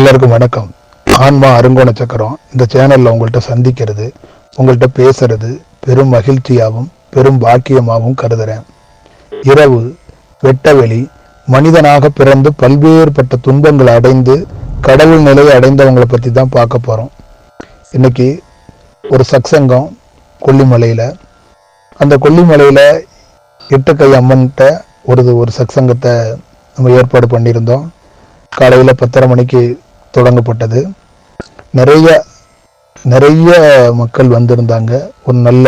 எல்லாருக்கும் வணக்கம். ஆன்மா அருங்கோண சக்கரம் இந்த சேனல்ல உங்கள்கிட்ட சந்திக்கிறது உங்கள்கிட்ட பேசுறது பெரும் மகிழ்ச்சியாகவும் பெரும் பாக்கியமாகவும் கருதுறேன். இரவு வெட்டவெளி மனிதனாக பிறந்து பல்வேறுபட்ட துன்பங்களை அடைந்து கடவுள் நிலையை அடைந்தவங்களை பற்றி தான் பார்க்க போகிறோம் இன்னைக்கு ஒரு சக்சங்கம் கொல்லிமலையில். அந்த கொல்லிமலையில் எட்டுக்கை அம்மன்கிட்ட ஒரு ஒரு சக்சங்கத்தை நம்ம ஏற்பாடு பண்ணியிருந்தோம். காலையில் பத்தரை மணிக்கு தொடங்கப்பட்டது. நிறைய நிறைய மக்கள் வந்திருந்தாங்க. ஒரு நல்ல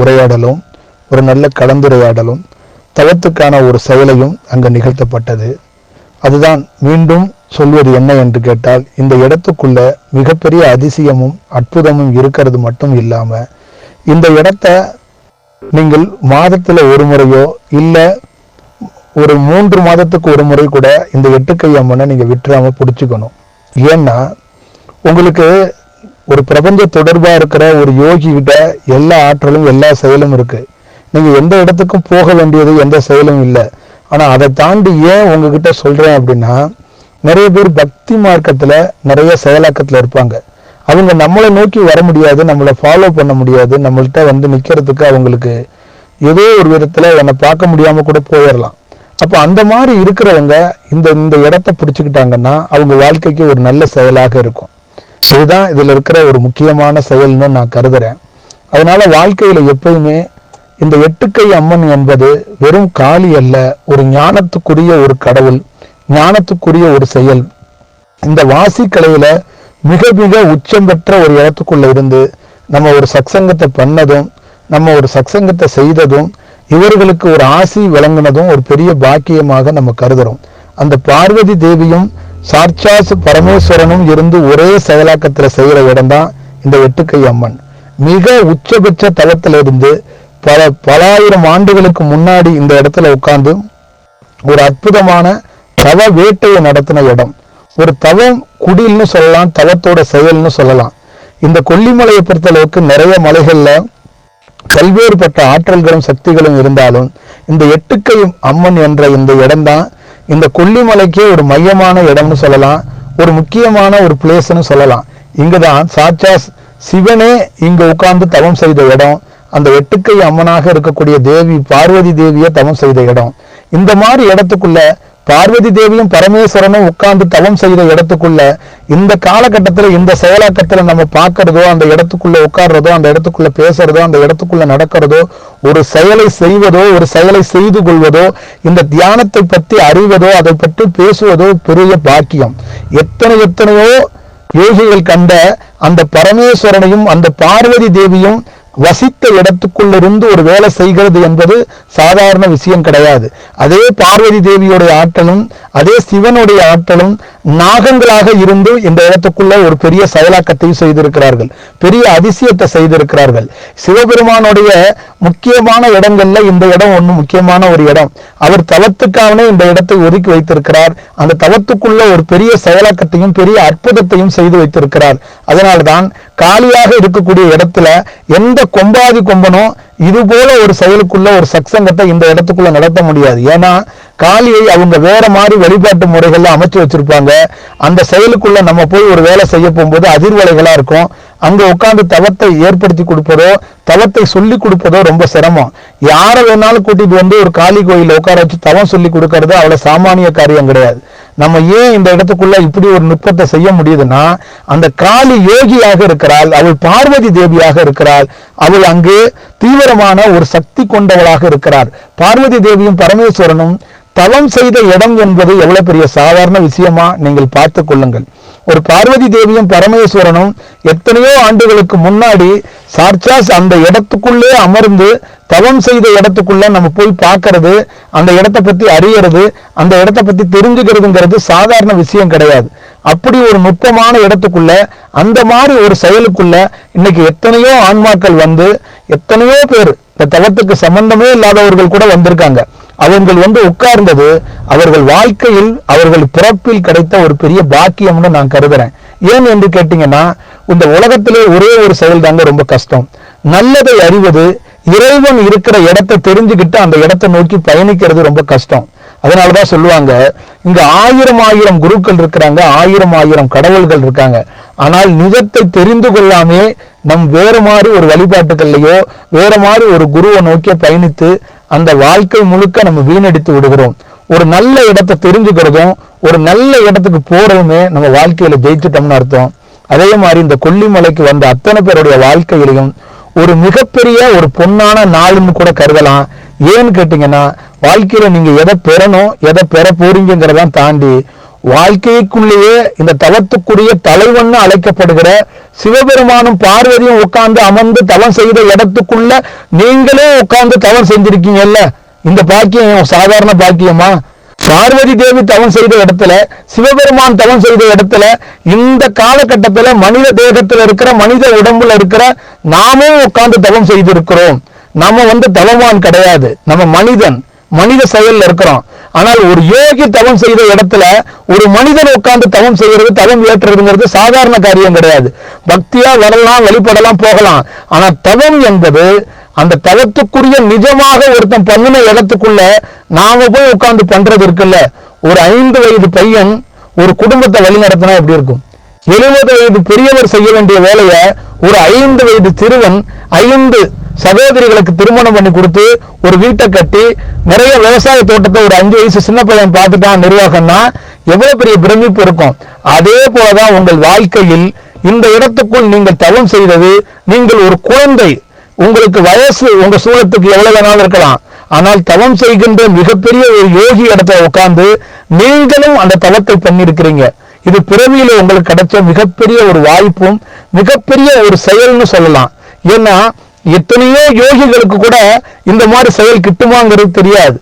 உரையாடலும் ஒரு நல்ல கலந்துரையாடலும் தவத்துக்கான ஒரு செயலையும் அங்கு நிகழ்த்தப்பட்டது. அதுதான் மீண்டும் சொல்வது என்ன என்று கேட்டால் இந்த இடத்துக்குள்ள மிகப்பெரிய அதிசயமும் அற்புதமும் இருக்கிறது மட்டும் இல்லாம இந்த இடத்த நீங்கள் மாதத்துல ஒரு முறையோ இல்லை ஒரு மூன்று மாதத்துக்கு ஒரு முறை கூட இந்த எட்டுக்கை அம்மனை நீங்கள் விட்டுறாமல் பிடிச்சிக்கணும். ஏன்னா உங்களுக்கு ஒரு பிரபஞ்ச தொடர்பாக இருக்கிற ஒரு யோகி எல்லா ஆற்றலும் எல்லா செயலும் இருக்குது நீங்கள் எந்த இடத்துக்கும் போக வேண்டியது எந்த செயலும் இல்லை. ஆனால் அதை தாண்டி ஏன் உங்ககிட்ட சொல்கிறேன் அப்படின்னா நிறைய பேர் பக்தி மார்க்கத்தில் நிறைய செயலாக்கத்தில் இருப்பாங்க. அவங்க நம்மளை நோக்கி வர முடியாது நம்மளை ஃபாலோ பண்ண முடியாது நம்மள்கிட்ட வந்து நிற்கிறதுக்கு அவங்களுக்கு ஏதோ ஒரு விதத்தில் என்னை பார்க்க முடியாமல் கூட போயிடலாம் அப்போ அந்த மாதிரி இருக்கிறவங்க இந்த இந்த இடத்த பிடிச்சிக்கிட்டாங்கன்னா அவங்க வாழ்க்கைக்கு ஒரு நல்ல செயலாக இருக்கும். இதுதான் இதுல இருக்கிற ஒரு முக்கியமான செயல்னு நான் கருதுறேன். அதனால வாழ்க்கையில எப்பயுமே இந்த எட்டுக்கை அம்மன் என்பது வெறும் காளி அல்ல ஒரு ஞானத்துக்குரிய ஒரு கடவுள் ஞானத்துக்குரிய ஒரு செயல். இந்த வாசி கலையில மிக மிக உச்சம் பெற்ற ஒரு இடத்துக்குள்ள இருந்து நம்ம ஒரு சத்சங்கத்தை பண்ணதும் நம்ம ஒரு சத்சங்கத்தை செய்ததும் இவர்களுக்கு ஒரு ஆசி விளங்கினதும் ஒரு பெரிய பாக்கியமாக நம்ம கருதுறோம். அந்த பார்வதி தேவியும் சாட்சாஸ் பரமேஸ்வரனும் இருந்து ஒரே செயலாக்கத்துல இடம் இடம்தான் இந்த எட்டுக்கை அம்மன். மிக உச்சபட்ச தளத்திலிருந்து பல பலாயிரம் ஆண்டுகளுக்கு முன்னாடி இந்த இடத்துல உட்கார்ந்து ஒரு அற்புதமான தவ வேட்டையை நடத்தின இடம். ஒரு தவம் குடில்னு சொல்லலாம் தவத்தோட செயல்னு சொல்லலாம். இந்த கொல்லிமலையை பொறுத்தளவுக்கு நிறைய மலைகள்ல பல்வேறுபட்ட ஆற்றல்களும் சக்திகளும் இருந்தாலும் இந்த எட்டுக்கை அம்மன் என்ற இந்த இடம்தான். இந்த கொல்லிமலைக்கே ஒரு மையமான இடம்னு சொல்லலாம். ஒரு முக்கியமான ஒரு பிளேஸ்னு சொல்லலாம். இங்குதான் சாட்சா சிவனே இங்கு உட்கார்ந்து தவம் செய்த இடம். அந்த எட்டுக்கை அம்மனாக இருக்கக்கூடிய தேவி பார்வதி தேவியை தவம் செய்த இடம். இந்த மாதிரி இடத்துக்குள்ள பார்வதி தேவியும் பரமேஸ்வரனும் உட்கார்ந்து தவம் செய்த இடத்துக்குள்ள இந்த காலகட்டத்துல இந்த செயலாக்கத்துல நம்ம பார்க்கறதோ அந்த இடத்துக்குள்ள உட்கார்றதோ அந்த இடத்துக்குள்ள பேசுறதோ அந்த இடத்துக்குள்ள நடக்கிறதோ ஒரு செயலை செய்வதோ ஒரு செயலை செய்து கொள்வதோ இந்த தியானத்தை பற்றி அறிவதோ அதை பற்றி பேசுவதோ பெரிய பாக்கியம். எத்தனை எத்தனையோ யோகிகள் கண்ட அந்த பரமேஸ்வரனையும் அந்த பார்வதி தேவியும் வசித்த இடத்துக்குள்ளிருந்து ஒரு வேலை செய்கிறது என்பது சாதாரண விஷயம் கிடையாது. அதே பார்வதி தேவியுடைய ஆற்றலும் அதே சிவனுடைய ஆற்றலும் நாகங்களாக இருந்து இந்த இடத்துக்குள்ள ஒரு பெரிய செயலாக்கத்தை செய்திருக்கிறார்கள். பெரிய அதிசயத்தை செய்திருக்கிறார்கள். சிவபெருமானுடைய முக்கியமான இடங்கள்ல இந்த இடம் ஒன்று முக்கியமான ஒரு இடம். அவர் தவத்துக்காகவே இந்த இடத்தை ஒதுக்கி வைத்திருக்கிறார். அந்த தவத்துக்குள்ள ஒரு பெரிய செயலாக்கத்தையும் பெரிய அற்புதத்தையும் செய்து வைத்திருக்கிறார். அதனால்தான் காலியாக இருக்கக்கூடிய இடத்துல எந்த கொம்பாதி கொம்பனும் இது போல ஒரு செயலுக்குள்ள ஒரு சத்சங்கத்தை இந்த இடத்துக்குள்ள நடத்த முடியாது. ஏன்னா காளியை அவங்க வேற மாதிரி வழிபாட்டு முறைகள்ல அமைச்சு வச்சிருப்பாங்க. அந்த செயலுக்குள்ள நம்ம போய் ஒரு வேலை செய்ய போகும்போது அதிர்வலைகளா இருக்கும். அங்க உட்காந்து தவத்தை ஏற்படுத்தி கொடுப்பதோ தவத்தை சொல்லி கொடுப்பதோ ரொம்ப சிரமம். யாரை வேணாலும் கூட்டிட்டு வந்து ஒரு காளி கோயில உட்கார வச்சு தவம் சொல்லி கொடுக்கறது அவ்வளவு சாமானிய காரியம் கிடையாது. நம்ம ஏன் இந்த இடத்துக்குள்ள இப்படி ஒரு நுட்பத்தை செய்ய முடியுதுன்னா அந்த காளி யோகியாக இருக்கிறாள் அவள் பார்வதி தேவியாக இருக்கிறாள் அவள் அங்கு தீவிரமான ஒரு சக்தி கொண்டவளாக இருக்கிறார். பார்வதி தேவியும் பரமேஸ்வரனும் தவம் செய்த இடம் என்பது எவ்வளவு பெரிய சாதாரண விஷயமா நீங்கள் பார்த்து கொள்ளுங்கள். ஒரு பார்வதி தேவியும் பரமேஸ்வரனும் எத்தனையோ ஆண்டுகளுக்கு முன்னாடி சார்சாஸ் அந்த இடத்துக்குள்ளே அமர்ந்து தவம் செய்த இடத்துக்குள்ள நம்ம போய் பார்க்கறது அந்த இடத்த பத்தி அறியறது அந்த இடத்த பத்தி தெரிஞ்சுக்கிறதுங்கிறது சாதாரண விஷயம் கிடையாது. அப்படி ஒரு நுட்பமான இடத்துக்குள்ள அந்த மாதிரி ஒரு செயலுக்குள்ள இன்னைக்கு எத்தனையோ ஆன்மாக்கள் வந்து எத்தனையோ பேர் இந்த தவத்துக்கு சம்பந்தமே இல்லாதவர்கள் கூட வந்திருக்காங்க. அவர்கள் வந்து உட்கார்ந்தது அவர்கள் வாழ்க்கையில் அவர்கள் பிறப்பில் கிடைத்த ஒரு பெரிய பாக்கியம்னு நான் கருதுறேன். ஏன் என்று கேட்டீங்கன்னா இந்த உலகத்திலே ஒரே ஒரு செயல் தாங்க ரொம்ப கஷ்டம். நல்லதை அறிவது இறைவன் இருக்கிற இடத்தை தெரிஞ்சுக்கிட்டு அந்த இடத்தை நோக்கி பயணிக்கிறது ரொம்ப கஷ்டம். அதனாலதான் சொல்லுவாங்க இங்க ஆயிரம் ஆயிரம் குருக்கள் இருக்கிறாங்க ஆயிரம் ஆயிரம் கடவுள்கள் இருக்காங்க. ஆனால் நிஜத்தை தெரிந்து கொள்ளாமே நம் வேறு மாதிரி ஒரு வழிபாட்டுகள்லையோ வேற மாதிரி ஒரு குருவை நோக்கி பயணித்து அந்த வாழ்க்கை முழுக்க நம்ம வீணடித்து விடுகிறோம். ஒரு நல்ல இடத்தை தெரிஞ்சுக்கிறதும் ஒரு நல்ல இடத்துக்கு போறதுமே நம்ம வாழ்க்கையில ஜெயிச்சுட்டோம்னு அர்த்தம். அதே மாதிரி இந்த கொல்லிமலைக்கு வந்த அத்தனை பேருடைய வாழ்க்கையிலையும் ஒரு மிகப்பெரிய ஒரு பொன்னான நாள்னு கூட கருதலாம். ஏன்னு கேட்டீங்கன்னா வாழ்க்கையில நீங்க எதை பெறணும் எதை பெற போறீங்கிறதான் தாண்டி வாழ்க்கைக்குள்ளேயே இந்த தவத்துக்குரிய தலைவன் அழைக்கப்படுகிற சிவபெருமானும் பார்வதியும் உட்கார்ந்து அமர்ந்து தவம் செய்த இடத்துக்குள்ள நீங்களே உட்கார்ந்து தவம் செஞ்சிருக்கீங்கல்ல? இந்த பாக்கியம் சாதாரண பாக்கியமா? பார்வதி தேவி தவம் செய்த இடத்துல சிவபெருமான் தவம் செய்த இடத்துல இந்த காலகட்டத்துல மனித தேகத்துல இருக்கிற மனித உடம்புல இருக்கிற நாமும் உட்கார்ந்து தவம் செய்திருக்கிறோம். நம்ம வந்து தவமான் கிடையாது. நம்ம மனிதன். மனித செயல்ல இருக்கிறோம் ஆனால் ஒரு யோகி தவம் செய்த இடத்துல ஒரு மனிதன் உட்கார்ந்து தவம் செய்யறது தவம் ஏற்றுறதுங்கிறது சாதாரண காரியம் கிடையாது. பக்தியா வரலாம் வழிபடலாம் போகலாம். ஆனா தவம் என்பது அந்த தவத்துக்குரிய நிஜமாக ஒருத்தன் பண்ணின இடத்துக்குள்ள நாம போய் உட்கார்ந்து பண்றது இருக்குல்ல. ஒரு ஐந்து வயது பையன் ஒரு குடும்பத்தை வழி நடத்தினா எப்படி இருக்கும்? எழுபது வயது பெரியவர் செய்ய வேண்டிய வேலையை ஒரு ஐந்து வயது சிறுவன் ஐந்து சகோதரிகளுக்கு திருமணம் பண்ணி கொடுத்து ஒரு வீட்டை கட்டி நிறைய விவசாய தோட்டத்தை ஒரு அஞ்சு வயசு சின்ன பையன் பார்த்துட்டான் நிர்வாகம்னா எவ்வளவு பெரிய பிரமிப்பு இருக்கும். அதே போலதான் உங்கள் வாழ்க்கையில் இந்த இடத்துக்குள் நீங்கள் தவம் செய்தது நீங்கள் ஒரு குழந்தை உங்களுக்கு வயசு உங்க சூழத்துக்கு எவ்வளவு வேணாலும் இருக்கலாம். ஆனால் தவம் செய்கின்ற மிகப்பெரிய ஒரு யோகி இடத்துல உட்கார்ந்து நீங்களும் அந்த தவத்தை பண்ணியிருக்கிறீங்க. இது பிறவியில உங்களுக்கு கிடைச்ச மிகப்பெரிய ஒரு வாய்ப்பும் மிகப்பெரிய ஒரு செயல்னு சொல்லலாம். ஏன்னா எத்தனையோ யோகிகளுக்கு கூட இந்த மாதிரி செயல் கிட்டுமாங்கிறது தெரியாது.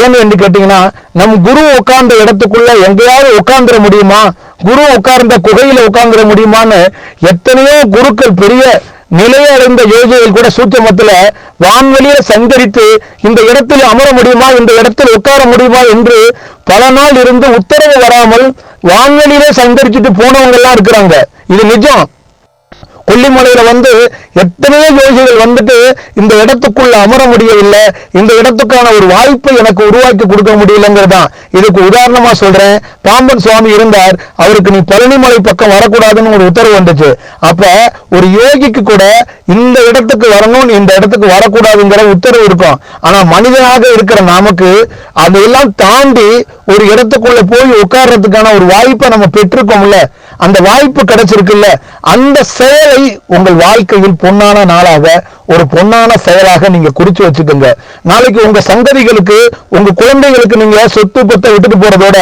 ஏன்னு என்று கேட்டீங்கன்னா நம் குரு உட்கார்ந்த இடத்துக்குள்ள எங்கேயாவது உட்கார்ந்துட முடியுமா? குரு உட்கார்ந்த குகையில உட்கார்ந்துட முடியுமான்னு எத்தனையோ குருக்கள் பெரிய நிலையடைந்த யோகிகள் கூட சூட்சமத்துல வான்வெளியை சஞ்சரித்து இந்த இடத்தில் அமர முடியுமா? இந்த இடத்தில் உட்கார முடியுமா? என்று பல நாள் இருந்து உத்தரவு வராமல் வான்வெளியிலே சஞ்சரிச்சுட்டு போனவங்க எல்லாம் இருக்கிறாங்க. இது நிஜம். கொல்லிமலையில வந்து எத்தனையோ யோகிகள் வந்துட்டு இந்த இடத்துக்குள்ள அமர முடியவில்லை. இந்த இடத்துக்கான ஒரு வாய்ப்பை எனக்கு உருவாக்கி கொடுக்க முடியலங்கிறதான். இதுக்கு உதாரணமா சொல்றேன். பாம்பன் சுவாமி இருந்தார். அவருக்கு நீ பழனிமலை பக்கம் வரக்கூடாதுன்னு ஒரு உத்தரவு வந்துச்சு. அப்ப ஒரு யோகிக்கு கூட இந்த இடத்துக்கு வரணும் இந்த இடத்துக்கு வரக்கூடாதுங்கிற உத்தரவு இருக்கும். ஆனா மனிதனாக இருக்கிற நமக்கு அதையெல்லாம் தாண்டி ஒரு இடத்துக்குள்ள போய் உட்கார்றதுக்கான ஒரு வாய்ப்பை நம்ம பெற்றிருக்கோம்ல. அந்த வாய்ப்பு கிடைச்சிருக்குல்ல அந்த செயலை உங்கள் வாழ்க்கையில் பொன்னான நாளாக ஒரு பொன்னான செயலாக நீங்க குறிச்சு வச்சுக்கோங்க. நாளைக்கு உங்க சங்கதிகளுக்கு உங்க குழந்தைகளுக்கு நீங்க சொத்து பத்தை விட்டுட்டு போறதோட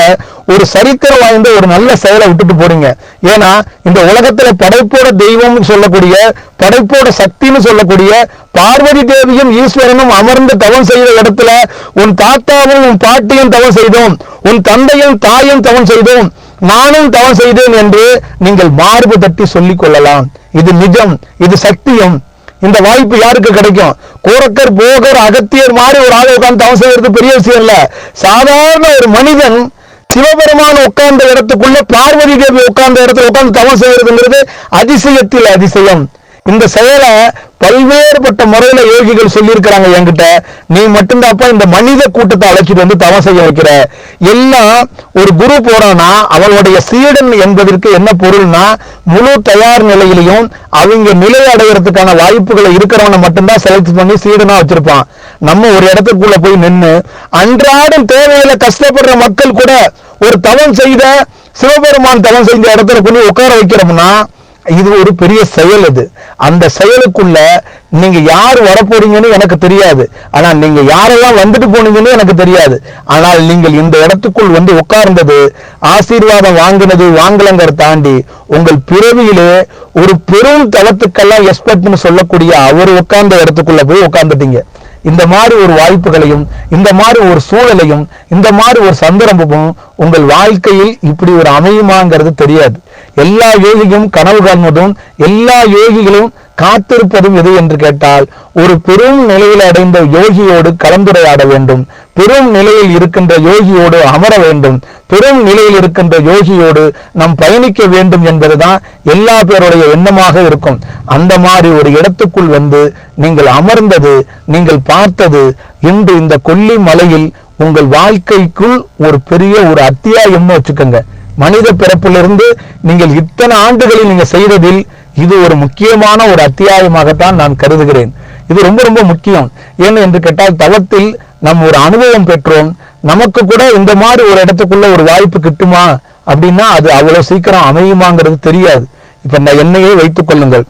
ஒரு சரித்திரம் வாய்ந்த ஒரு நல்ல செயலை விட்டுட்டு போறீங்க. ஏன்னா இந்த உலகத்துல படைப்போட தெய்வம்னு சொல்லக்கூடிய படைப்போட சக்தின்னு சொல்லக்கூடிய பார்வதி தேவியும் ஈஸ்வரனும் அமர்ந்து தவம் செய்த இடத்துல உன் தாத்தாவும் உன் பாட்டியும் தவம் செய்தோம். உன் தந்தையும் தாயும் தவம் செய்தோம். நானும் தவம் செய்தேன் என்று நீங்கள் மார்பு தட்டி சொல்லிக் கொள்ளலாம். இது நிஜம் இது சத்தியம். இந்த வாய்ப்பு யாருக்கு கிடைக்கும்? கோரக்கர் போகர் அகத்தியர் மாதிரி ஒரு ஆளை உட்கார்ந்து தவம் செய்யறது பெரிய விஷயம் இல்ல. சாதாரண ஒரு மனிதன் சிவபெருமான் உட்கார்ந்த இடத்துக்குள்ள பார்வதி தேவி உட்கார்ந்த இடத்துல உட்கார்ந்து தவம் செய்யறதுங்கிறது அதிசயத்தில் அதிசயம். இந்த செயலை பல்வேறுபட்ட முறையில யோகிகள் சொல்லியிருக்கிறாங்க என்கிட்ட. நீ மட்டும்தான்ப்பா இந்த மனித கூட்டத்தை அழைச்சிட்டு வந்து தவம் செய்ய வைக்கிற. எல்லாம் ஒரு குரு போறானா அவளுடைய சீடன் என்பதற்கு என்ன பொருள்னா முழு தயார் நிலையிலையும் அவங்க நிலை அடைகிறதுக்கான வாய்ப்புகளை இருக்கிறவனை மட்டும்தான் செலக்ட் பண்ணி சீடனா வச்சிருப்பான். நம்ம ஒரு இடத்துக்குள்ள போய் நின்று அன்றாடம் தேவையில கஷ்டப்படுற மக்கள் கூட ஒரு தவம் செய்த சிவபெருமான் தவம் செஞ்ச இடத்துல கொண்டு உட்கார வைக்கிறோம்னா இது ஒரு பெரிய செயல் அது. அந்த செயலுக்குள்ள நீங்க யார் வரப்போறீங்கன்னு எனக்கு தெரியாது. ஆனா நீங்க யாரெல்லாம் வந்துட்டு போனீங்கன்னு எனக்கு தெரியாது. ஆனால் நீங்கள் இந்த இடத்துக்குள் வந்து உட்கார்ந்தது ஆசீர்வாதம் வாங்கினது வாங்கலங்கிற தாண்டி உங்கள் பிறவியிலே ஒரு பெரும் தளத்துக்கெல்லாம் எக்ஸ்பெக்ட்னு சொல்லக்கூடிய அவர் உட்கார்ந்த இடத்துக்குள்ள போய் உட்கார்ந்துட்டீங்க. இந்த மாதிரி ஒரு வாய்ப்புகளையும் இந்த மாதிரி ஒரு சூழலையும் இந்த மாதிரி ஒரு சந்தர்ப்பமும் உங்கள் வாழ்க்கையில் இப்படி ஒரு அமையுமாங்கிறது தெரியாது. எல்லா யோகியும் கனவு காண்பதும் எல்லா யோகிகளும் காத்திருப்பதும் எது என்று கேட்டால் ஒரு பெரும் நிலையில் அடைந்த யோகியோடு கலந்துரையாட வேண்டும். பெரும் நிலையில் இருக்கின்ற யோகியோடு அமர வேண்டும். பெரும் நிலையில் இருக்கின்ற யோகியோடு நாம் பயணிக்க வேண்டும் என்பதுதான் எல்லா பேருடைய எண்ணமாக இருக்கும். அந்த மாதிரி ஒரு இடத்துக்குள் வந்து நீங்கள் அமர்ந்தது நீங்கள் பார்த்தது இன்று இந்த கொல்லி மலையில் உங்கள் வாழ்க்கைக்குள் ஒரு பெரிய ஒரு அத்தியாயம்னு வச்சுக்கோங்க. மனித பிறப்பிலிருந்து நீங்கள் இத்தனை ஆண்டுகளில் நீங்க செய்ததில் இது ஒரு முக்கியமான ஒரு அத்தியாயமாகத்தான் நான் கருதுகிறேன். இது ரொம்ப ரொம்ப முக்கியம். ஏன்னு என்று கேட்டால் தவத்தில் நம்ம ஒரு அனுபவம் பெற்றோம். நமக்கு கூட இந்த மாதிரி ஒரு இடத்துக்குள்ள ஒரு வாய்ப்பு கிட்டுமா? அப்படின்னா அது அவ்வளவு சீக்கிரம் அமையுமாங்கிறது தெரியாது. இப்ப நான் என்னையே வைத்துக் கொள்ளுங்கள்.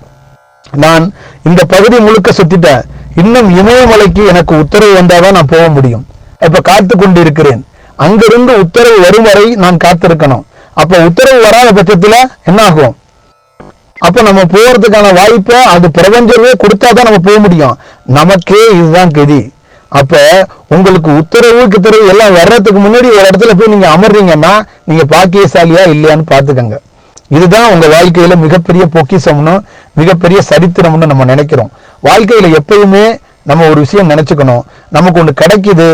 நான் இந்த பகுதி முழுக்க சுத்திட்டேன். இன்னும் இமயமலைக்கு எனக்கு உத்தரவு வந்தாதான் நான் போக முடியும். இப்ப காத்து கொண்டு இருக்கிறேன் அங்கிருந்து உத்தரவு வரும் வரை நான் காத்திருக்கணும். அப்ப உத்தரவு வராத பட்சத்துல என்ன ஆகும் அப்போ நம்ம போகிறதுக்கான வாய்ப்பை அது பிரபஞ்சமே கொடுத்தாதான் நம்ம போக முடியும். நமக்கே இதுதான் கதி. அப்போ உங்களுக்கு உத்தரவு கித்தரவு எல்லாம் வர்றதுக்கு முன்னாடி ஒரு இடத்துல போய் நீங்கள் அமர்றீங்கன்னா நீங்கள் பாக்கியசாலியா இல்லையான்னு பார்த்துக்கங்க. இதுதான் உங்கள் வாழ்க்கையில் மிகப்பெரிய பொக்கிஷம்னு மிகப்பெரிய சரித்திரம்னு நம்ம நினைக்கிறோம். வாழ்க்கையில் எப்பயுமே நம்ம ஒரு விஷயம் நினச்சிக்கணும். நமக்கு ஒன்று கிடைக்குது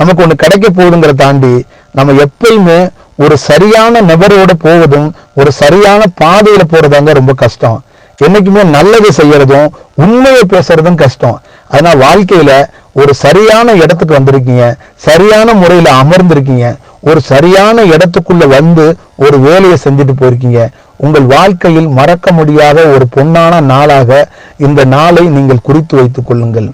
நமக்கு ஒன்று கிடைக்க போகுதுங்கிற தாண்டி நம்ம எப்பயுமே ஒரு சரியான நபரோட போவதும் ஒரு சரியான பாதையில போறதாங்க ரொம்ப கஷ்டம். என்னைக்குமே நல்லது செய்யறதும் உண்மையை பேசுறதும் கஷ்டம். அதனால வாழ்க்கையில ஒரு சரியான இடத்துக்கு வந்திருக்கீங்க சரியான முறையில அமர்ந்திருக்கீங்க ஒரு சரியான இடத்துக்குள்ள வந்து ஒரு வேலையை செஞ்சுட்டு போயிருக்கீங்க. உங்கள் வாழ்க்கையில் மறக்க முடியாத ஒரு பொன்னான நாளாக இந்த நாளை நீங்கள் குறித்து வைத்துக் கொள்ளுங்கள்.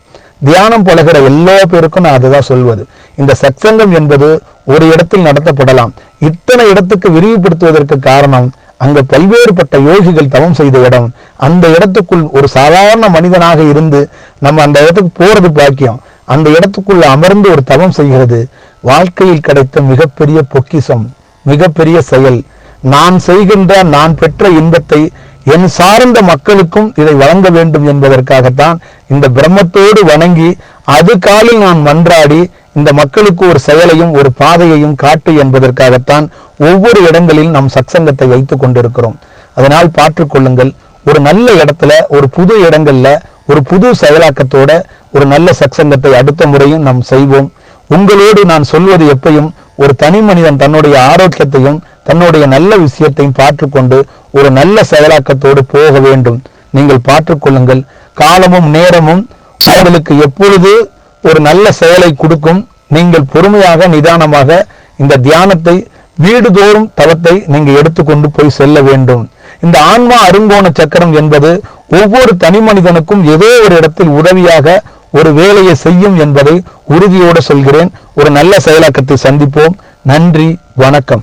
தியானம் பழகிற எல்லா பேருக்கும் நான் அதுதான் சொல்வது. இந்த சத்சங்கம் என்பது ஒரு இடத்தில் நடத்தப்படலாம். இத்தனை இடத்துக்கு விரிவுபடுத்துவதற்கு காரணம் அங்க பல்வேறுபட்ட யோகிகள் தவம் செய்த இடம். அந்த இடத்துக்குள் ஒரு சாதாரண மனிதனாக இருந்து நம்ம அந்த இடத்துக்கு போறது பாக்கியம். அந்த இடத்துக்குள்ள அமர்ந்து ஒரு தவம் செய்கிறது. வாழ்க்கையில் கிடைத்த மிகப்பெரிய பொக்கிஷம் மிகப்பெரிய செயல். நான் செய்கின்ற நான் பெற்ற இன்பத்தை என் சார்ந்த மக்களுக்கும் இதை வழங்க வேண்டும் என்பதற்காகத்தான் இந்த பிரம்மத்தோடு வணங்கி அது காலில் நான் மன்றாடி இந்த மக்களுக்கு ஒரு செயலையும் ஒரு பாதையையும் காட்டு என்பதற்காகத்தான் ஒவ்வொரு இடங்களில் நம் சத்சங்கத்தை வைத்து கொண்டிருக்கிறோம். அதனால் பார்த்துக்கொள்ளுங்கள் ஒரு நல்ல இடத்துல ஒரு புது இடங்கள்ல ஒரு புது செயலாக்கத்தோட ஒரு நல்ல சத்சங்கத்தை அடுத்த முறையும் நாம் செய்வோம். உங்களோடு நான் சொல்வது எப்பையும் ஒரு தனி மனிதன் தன்னுடைய ஆரோக்கியத்தையும் தன்னுடைய நல்ல விஷயத்தையும் பார்த்துக்கொண்டு ஒரு நல்ல செயலாக்கத்தோடு போக வேண்டும். நீங்கள் பார்த்துக்கொள்ளுங்கள் காலமும் நேரமும் உங்களுக்கு எப்பொழுது ஒரு நல்ல செயலை கொடுக்கும். நீங்கள் பொறுமையாக நிதானமாக இந்த தியானத்தை வீடுதோறும் தவத்தை நீங்க எடுத்துக்கொண்டு போய் செல்ல வேண்டும். இந்த ஆன்மா அருங்கோண சக்கரம் என்பது ஒவ்வொரு தனி மனிதனுக்கும் ஏதோ ஒரு இடத்தில் உதவியாக ஒரு வேலையை செய்யும் என்பதை உறுதியோடு சொல்கிறேன். ஒரு நல்ல செயலாக்கத்தை சந்திப்போம். நன்றி வணக்கம்.